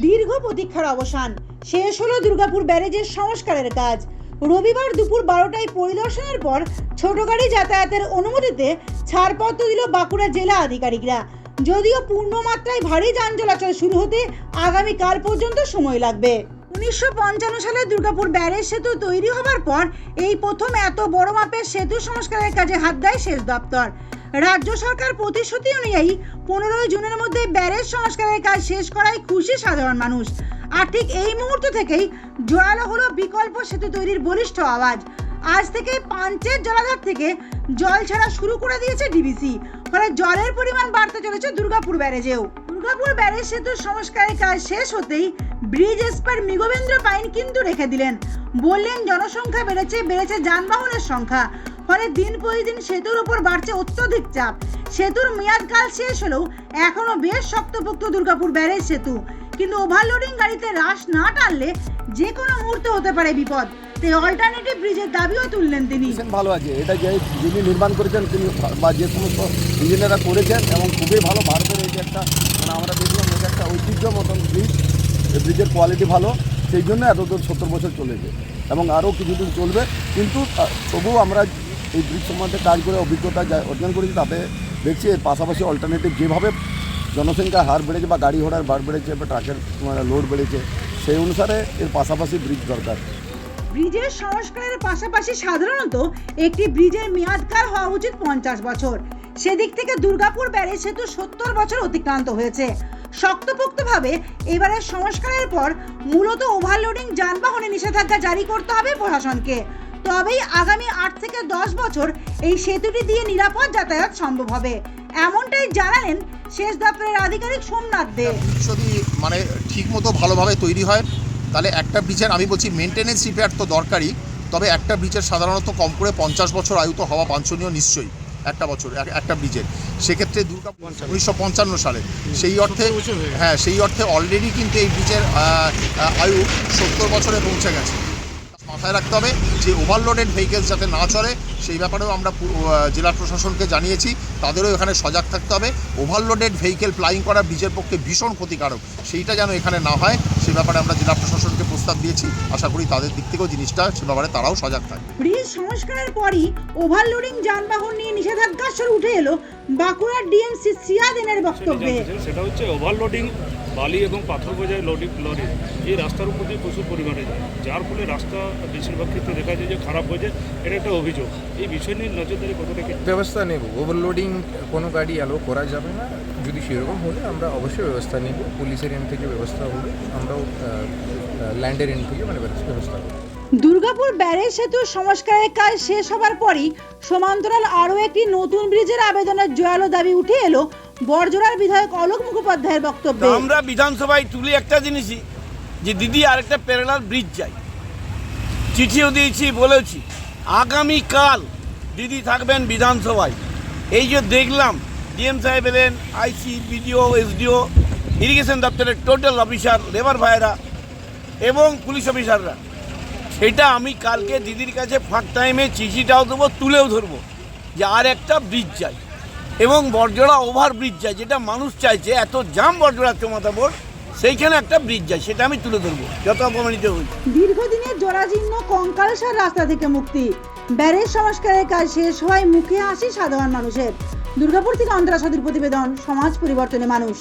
দীর্ঘ প্রতীক্ষার অবসান। শেষ হলো দুর্গাপুর ব্যারেজের সংস্কারের কাজ। রবিবার দুপুর বারোটায় পরিদর্শনের পর ছোট গাড়ি যাতায়াতের অনুমতিতে ছাড়পত্র দিল বাঁকুড়া জেলা আধিকারিকরা। যদিও পূর্ণমাত্রায় ভারী যান চলাচল শুরু হতে আগামীকাল পর্যন্ত সময় লাগবে। উনিশশো পঞ্চান্ন সালে দুর্গাপুর ব্যারেজ সেতু তৈরি হবার পর এই প্রথম এত বড় মাপের সেতু সংস্কারের কাজে হাত দেয় সেচ দপ্তর। রাজ্য সরকার প্রতিশ্রুতি অনুযায়ী পনেরোই জুনের মধ্যে ব্যারেজ সংস্কারের কাজ শেষ করায় খুশি সাধারণ মানুষ। আর ঠিক এই মুহূর্ত থেকেই জোরালো হলো বিকল্প সেতু তৈরির বলিষ্ঠ আওয়াজ। আজ থেকে পাঞ্চের জলাধার থেকে জল ছাড়া শুরু করে দিয়েছে ডিবিসি। ফলে জলের পরিমাণ বাড়তে চলেছে দুর্গাপুর ব্যারেজেও। দুর্গাপুর ব্যারেজ সেতুর সংস্কারের কাজ শেষ হতেই ব্রিজ এক্সপার্ট মৃগবেন্দ্র পাইন কিন্তু রেখে দিলেন। বললেন, জনসংখ্যা বেড়েছে বেড়েছে যানবাহনের সংখ্যা। ফলে দিন প্রতিদিন সেতুর উপর বাড়ছে অত্যধিক চাপ। সেতুর মেয়াদকাল শেষ হলেও এখনও বেশ শক্তপোক্ত দুর্গাপুর ব্যারেজ সেতু। কিন্তু ওভারলোডিং গাড়িতে রাশ না টানলে যে কোনো মুহূর্তে হতে পারে বিপদ। তাই অল্টারনেটিভ ব্রিজের দাবিও তুললেন তিনি। ভালো আছে। এটা যে যিনি নির্মাণ করেছেন, তিনি বা যে সমস্ত ইঞ্জিনিয়াররা করেছেন এবং খুবই ভালো ভারতের এই যে একটা মানে আমরা দেখলাম এটা একটা ঐতিহ্য মতন ব্রিজ এই ব্রিজের কোয়ালিটি ভালো। সেই জন্য এত দূর সত্তর বছর চলেছে এবং আরও কিছুদিন চলবে। কিন্তু তবুও আমরা এই ব্রিজ সম্বন্ধে কাজ করে অভিজ্ঞতা যা অর্জন করেছি তাতে দেখছি এর পাশাপাশি অল্টারনেটিভ যেভাবে জনসংখ্যার হার বেড়েছে বা গাড়ি ঘোড়ার ভার বেড়েছে বা ট্রাকের লোড বেড়েছে, সেই অনুসারে এর পাশাপাশি ব্রিজ দরকার। ব্রিজের সংস্কারের পাশাপাশি সাধারণত একটি ব্রিজের মেয়াদকাল হওয়া উচিত পঞ্চাশ বছর। সেদিক থেকে দুর্গাপুর ব্যারেজ সেতু সত্তর বছর অতিক্রান্ত হয়েছে। শক্তপোক্তভাবে এবারের সংস্কারের পর মূলত ওভারলোডিং যানবাহনে নিষেধাজ্ঞা জারি করতে হবে প্রশাসনকে। তবেই আগামী আট থেকে দশ বছর এই সেতুটি দিয়ে নিরাপদ যাতায়াত সম্ভব হবে। এমনটাই জানালেন শেষ দপ্তরের আধিকারিক সোমনাথ দে। যদি মানে ঠিক মতো ভালোভাবে তৈরি হয় তাহলে একটা ব্রিজের আমি বলছি মেনটেনেন্স রিপেয়ার তো দরকারই তবে একটা ব্রিজের সাধারণত কম করে পঞ্চাশ বছর আয়ু তো হওয়া বাঞ্ছনীয় নিশ্চয়ই একটা বছর এক- একটা ব্রিজের সেক্ষেত্রে দুর্গা উনিশশো পঞ্চান্ন সালে। সেই অর্থে হ্যাঁ সেই অর্থে অলরেডি কিন্তু এই ব্রিজের আয়ু সত্তর বছরে পৌঁছে গেছে। মাথায় রাখতে হবে যে ওভারলোডেড ভেহিকেলস যাতে না চলে সেই ব্যাপারেও আমরা জেলা প্রশাসনকে জানিয়েছি। তাদেরও এখানে সজাগ থাকতে হবে। ওভারলোডেড ভেহিকেল ফ্লাইং করা ব্রিজের পক্ষে ভীষণ ক্ষতিকারক। সেইটা যেন এখানে না হয়, সে ব্যাপারে আমরা জেলা প্রশাসনকে প্রস্তাব দিয়েছি। আশা করি তাদের দিক থেকেও জিনিসটা সে ব্যাপারে তারাও সজাগ থাকবে। ব্রিজ সংস্কারের পরই ওভারলোডিং যানবাহন নিয়ে নিষেধাজ্ঞার স্বর উঠে এলো। বাঁকুড়ার ডিএমসি সিয়াদিনের বক্তব্যে। সেটা হচ্ছে ওভারলোডিং বালি এবং পাথর বোঝায় লোডিং লরি। এই রাস্তার উপর দিয়ে প্রচুর পরিমাণে যায়। যার ফলে রাস্তা বেশিরভাগ ক্ষেত্রে দেখা যায় যে খারাপ হয়ে যায়। এটা একটা অভিযোগ। এই বিষয় নিয়ে নজরদারি কতটা কি? ব্যবস্থা নেব। ওভারলোডিং কোনো গাড়ি অ্যালো করা যাবে না। যদি সেরকম হলে আমরা অবশ্যই ব্যবস্থা নেব। পুলিশের এন্ড থেকে ব্যবস্থা হবে আমরাও ল্যান্ডের এন্ড থেকে মানে ব্যবস্থা ব্যবস্থা করব দুর্গাপুর ব্যারেজ সেতুর সংস্কারের কাজ শেষ হবার পরই সমান্তরাল আরও একটি নতুন ব্রিজের আবেদনের জোরালো দাবি উঠে এলো বরজোড়ার বিধায়ক অলোক মুখোপাধ্যায়ের বক্তব্য। আমরা বিধানসভায় তুলি একটা জিনিসই, যে দিদি আরেকটা প্যারালাল ব্রিজ চাই। চিঠিও দিয়েছি, বলেছি, আগামীকাল দিদি থাকবেন বিধানসভায়। এই যে দেখলাম, ডিএম সাহেব এলেন, আইসি, বিডিও, এসডিও, ইরিগেশন দপ্তরের টোটাল অফিসার, লেবার ভাইরা এবং পুলিশ অফিসাররা। সেটা আমি কালকে দিদির কাছে ফাঁক টাইমে চিঠিটাও দেবো, তুলেও ধরবো যে আর একটা ব্রিজ চাই। এবং বরজোড়া ওভার ব্রিজ চাই, যেটা মানুষ চাইছে, এত জাম বরজোড়া চমাতা বোর্ড, সেইখানে একটা ব্রিজ যায় সেটা আমি তুলে ধরবো, যত অপমানিত হই। দীর্ঘদিনের জরাজীর্ণ কঙ্কালসার রাস্তা থেকে মুক্তি। ব্যারেজ সংস্কারের কাজ শেষ হয় মুখে আসি সাধারণ মানুষের। দুর্গাপুর থেকে অন্তরা সাদীর প্রতিবেদন, সমাজ পরিবর্তনে মানুষ।